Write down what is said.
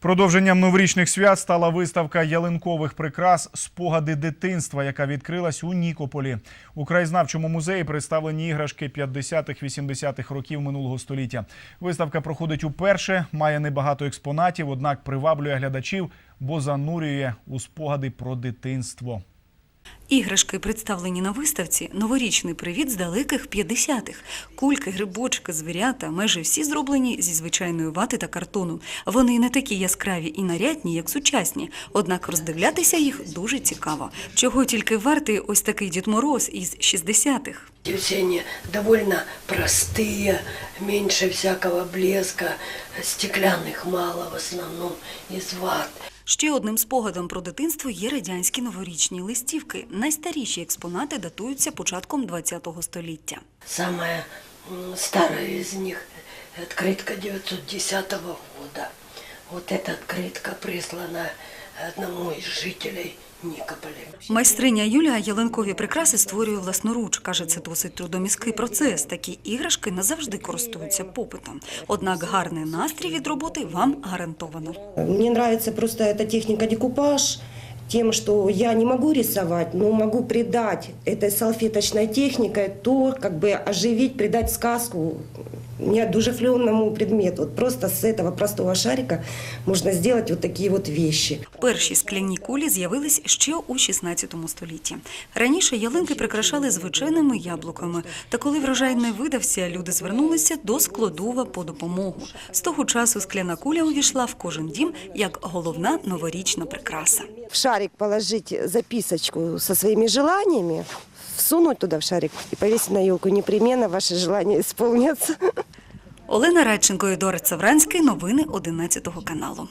Продовженням новорічних свят стала виставка ялинкових прикрас Спогади дитинства, яка відкрилась у Нікополі. У краєзнавчому музеї представлені іграшки 50-х-80-х років минулого століття. Виставка проходить уперше, має небагато експонатів, однак приваблює глядачів, бо занурює у спогади про дитинство. Іграшки, представлені на виставці, новорічний привіт з далеких 50-х. Кульки, грибочки, звірята майже всі зроблені зі звичайної вати та картону. Вони не такі яскраві і нарядні, як сучасні, однак роздивлятися їх дуже цікаво. Чого тільки вартий ось такий Дід Мороз із 60-х. И Все они довольно простые, меньше всякого блеска, стеклянных мало в основном, из ват. Ще одним спогадом про дитинство є радянські новорічні листівки. Найстаріші експонати датуються початком ХХ століття. Саме м, з них відкритка 910 года. Вот эта открытка прислана одному из жителей Никополя. Майстриня Юлія ялинкові прикраси створює власноруч. Каже, це досить трудоміський процес. Такі іграшки назавжди користуються попитом. Однак гарний настрій від роботи вам гарантовано. Мне нравится просто эта техника декупаж тем, что я не могу рисовать, но могу придать этой салфеточной техникой то, как бы оживить, придать сказку неодушевленному предмету. Вот просто с этого простого шарика можно сделать вот такие вот вещи. Перші скляні кулі з'явились ще у 16 столітті. Раніше ялинки прикрашали звичайними яблуками. Та коли врожай не видався, люди звернулися до складова по допомогу. З того часу скляна куля увійшла в кожен дім як головна новорічна прикраса. В шарик положить записочку со своими желаниями, всунуть туда в шарик и повесить на елку. Непременно ваши желания исполнятся. Олена Радченко і Дора Цавранський. Новини 11 каналу.